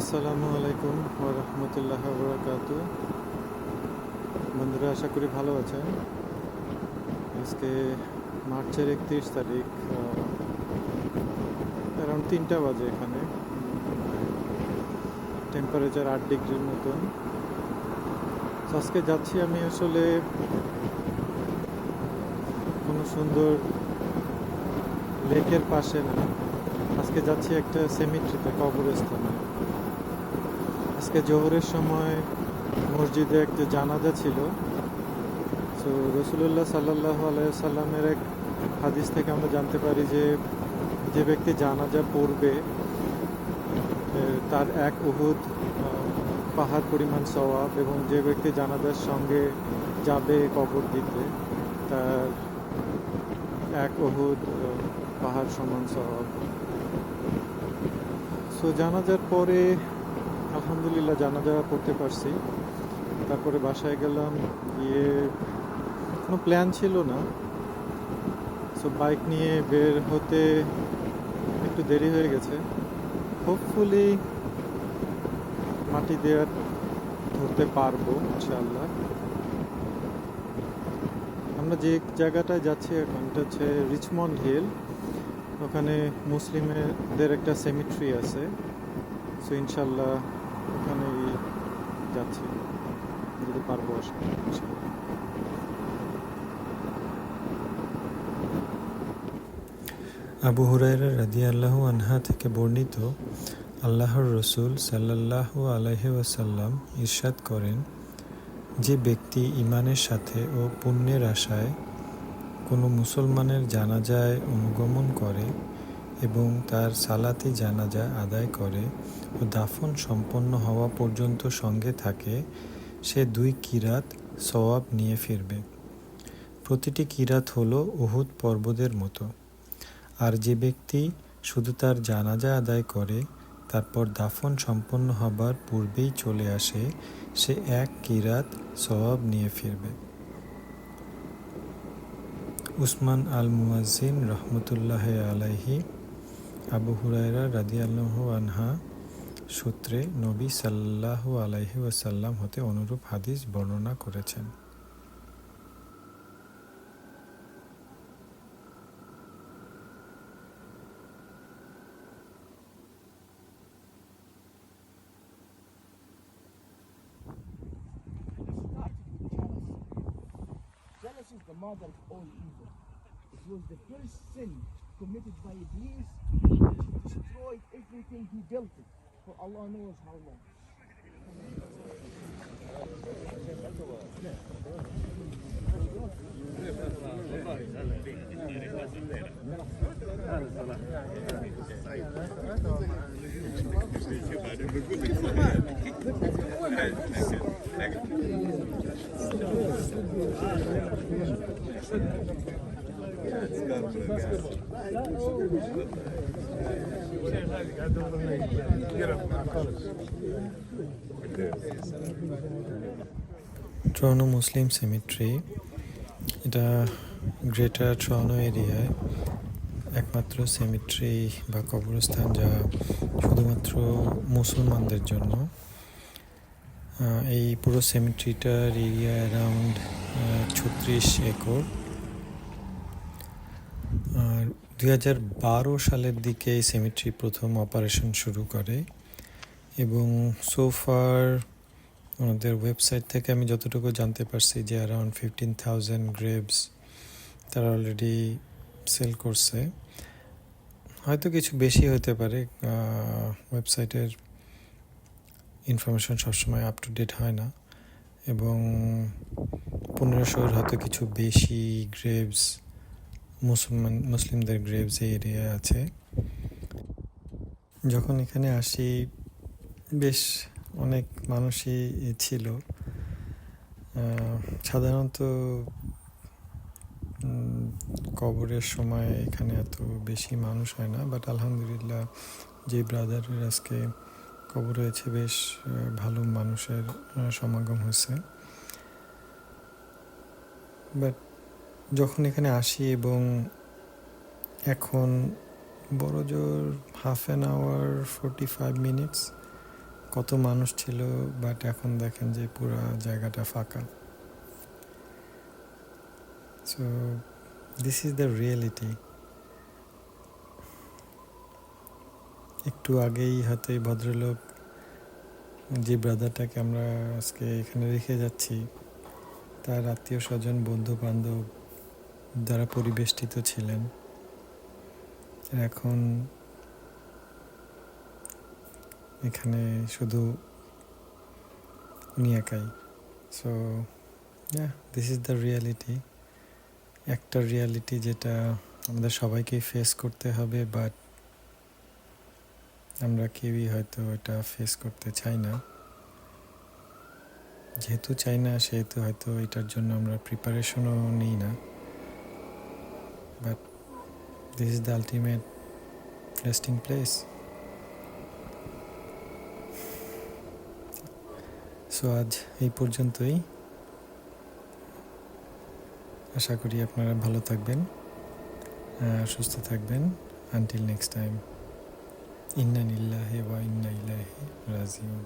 আসসালামু আলাইকুম রহমতুল্লাহ বরকাত বন্ধুরা, আশা করি ভালো আছেন। আজকে মার্চের একত্রিশ তারিখ অ্যারাউন্ড তিনটা বাজে এখানে। টেম্পারেচার আট ডিগ্রির মতন। আজকে যাচ্ছি আমি আসলে কোনো সুন্দর লেকের পাশে না। আজকে যাচ্ছি একটা সেমিট্রিতে কবরস্থানে। আজকে জোহরের সময় মসজিদে একটা জানাজা ছিল। তো রসুল্লাহ সাল্লাহ সাল্লামের এক হাদিস থেকে আমরা জানতে পারি যে যে ব্যক্তি জানাজা পড়বে তার এক উহুদ পাহাড় পরিমাণ সওয়াব এবং যে ব্যক্তি জানাজার সঙ্গে যাবে কবর দিতে, তার এক উহুদ পাহাড় সমান সওয়াব। সো জানাজার পরে আলহামদুলিল্লাহ জানাজা করতে পারছি। তারপরে বাসায় গেলাম, গিয়ে কোনো প্ল্যান ছিল না। সো বাইক নিয়ে বের হতে একটু দেরি হয়ে গেছে। হোপফুলি মাটি দেওয়ার ধরতে পারব, ইনশাআল্লাহ। আমরা যে জায়গাটায় যাচ্ছি এখন, এটা হচ্ছে রিচমন্ড হিল ওখানে মুসলিমদের একটা সেমিট্রি আছে। সো ইনশাল্লাহ ওখানেই যাচ্ছি। যদি পারব আবু হুরায়রা রাদিয়াল্লাহু আনহা থেকে বর্ণিত আল্লাহর রসুল সাল্লাল্লাহু আলাইহি ওয়াসাল্লাম ইরশাদ করেন, যে ব্যক্তি ইমানের সাথে ও পুণ্যের আশায় কোনো মুসলমানের জানাজায় অনুগমন করে এবং তার সালাতি জানাজা আদায় করে ও দাফন সম্পন্ন হওয়া পর্যন্ত সঙ্গে থাকে, সে দুই কিরাত সওয়াব নিয়ে ফিরবে। প্রতিটি কিরাত হলো উহুদ পর্বতের মতো। আর যে ব্যক্তি শুধু তার জানাজা আদায় করে, তারপর দাফন সম্পন্ন হবার পূর্বেই চলে আসে, সে এক কিরাত সওয়াব নিয়ে ফিরবে। উসমান আল মুয়াজ্জিন রহমতুল্লাহ আলাইহি আবু হুরায়রা রাদিয়াল্লাহু আনহা সূত্রে নবী সাল্লাল্লাহু আলাইহি ওয়াসাল্লাম হতে অনুরূপ হাদিস বর্ণনা করেছেন Jealous is the mother of all evil. It was the first sin committed by Iblis. mean he built it for Allah knows how long. Thank you. Toronto Muslim cemetery এটা গ্রেটার ট্রনো এরিয়ায় একমাত্র cemetery বা কবরস্থান যা শুধুমাত্র মুসলমানদের জন্য। এই পুরো সেমিট্রিটার এরিয়া অ্যারাউন্ড ছত্রিশ একর। দুই হাজার বারো সালের দিকে এই সেমিট্রি প্রথম অপারেশন শুরু করে এবং সোফার ওনাদের ওয়েবসাইট থেকে আমি যতটুকু জানতে পারছি যে অ্যারাউন্ড ফিফটিন থাউজেন্ড গ্রেভস তারা অলরেডি সেল করছে। হয়তো কিছু বেশি হতে পারে ওয়েবসাইটের ইনফরমেশন সবসময় আপ টু ডেট হয় না এবং পনেরোশোর হয়তো কিছু বেশি গ্রেভস মুসলমান, মুসলিমদের গ্রেভ যে এরিয়া আছে, যখন এখানে আসি, বেশ অনেক মানুষই ছিল। সাধারণত কবরের সময় এখানে এত বেশি মানুষ হয় না বাট আলহামদুলিল্লাহ যে ব্রাদারের আজকে কবর হয়েছে, বেশ ভালো মানুষের সমাগম হয়েছে। বাট যখন এখানে আসি এবং এখন বড় জোর half an hour forty five minutes কত মানুষ ছিল বাট এখন দেখেন যে পুরো জায়গাটা ফাঁকা। So this is the reality একটু আগেই হয়তো এই ভদ্রলোক, যে ব্রাদারটাকে আমরা আজকে এখানে রেখে যাচ্ছি, তার আত্মীয় স্বজন বন্ধু বান্ধব দ্বারা পরিবেষ্টিত ছিলেন। এখন এখানে শুধু উনি একাই। So this is the reality একটা রিয়ালিটি যেটা আমাদের সবাইকে ফেস করতে হবে বাট আমরা কেউই হয়তো এটা ফেস করতে চাই না। যেহেতু চাই না, সেহেতু হয়তো এটার জন্য আমরা প্রিপারেশনও নিই না। But this is the ultimate resting place so আজ এই পর্যন্তই। আশা করি আপনারা ভালো থাকবেন সুস্থ থাকবেন। আনটিল নেক্সট টাইম ইন্না নিল্লাহে ওয়া ইন্না ইলাইহি রাজিউন।